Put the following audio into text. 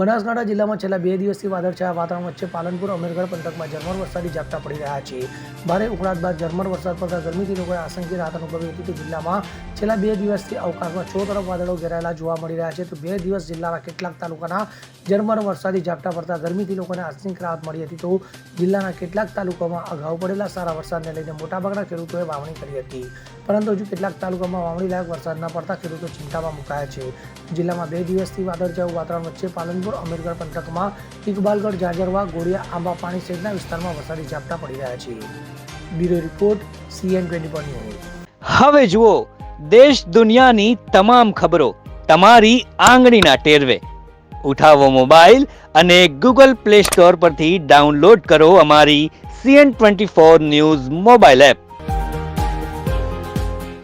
બનાસકાંઠા જિલ્લામાં છેલ્લા બે દિવસથી વાદળછાયા વાતાવરણ વચ્ચે પાલનપુર, અમીરગઢ પંથકમાં ઝરમર વરસાદી ઝાપટા પડી રહ્યા છે. ભારે ઉકળાટ બાદ ઝરમર વરસાદ પડતા ગરમીથી લોકોએ આશંકી રાહત અનુભવી હતી તો જિલ્લામાં છેલ્લા બે દિવસથી અવકાશમાં છો તરફ વાદળો ઘેરાયેલા જોવા મળી રહ્યા છે. તો બે દિવસ જિલ્લાના કેટલાક તાલુકાના ઝરમર વરસાદી ઝાપટા પડતા ગરમીથી લોકોને આશંકી રાહત મળી હતી. તો જિલ્લાના કેટલાક તાલુકામાં અગાઉ પડેલા સારા વરસાદને લઈને મોટાભાગના ખેડૂતોએ વાવણી કરી હતી. પરંતુ હજુ કેટલાક તાલુકામાં વાવણી લાયક વરસાદ ન પડતા ખેડૂતો ચિંતામાં મુકાયા છે. જિલ્લામાં બે દિવસથી વાદળછાયું વાતાવરણ વચ્ચે પાલનપુર અમીરગઢ પંથકમાં ઇકબાલગઢ, જાજરવા, ગોળિયા, આંબા સહિતના વિસ્તારમાં વરસાદી ઝાપટા પડી રહ્યા છે. Bureau report, CN twenty news. હવે જુઓ, દેશ દુનિયાની તમામ ખબરો તમારી આંગળીના ટેરવે. ઉઠાવો મોબાઈલ અને ગૂગલ પ્લે સ્ટોર પરથી ડાઉનલોડ કરો અમારી CN twenty four news mobile app.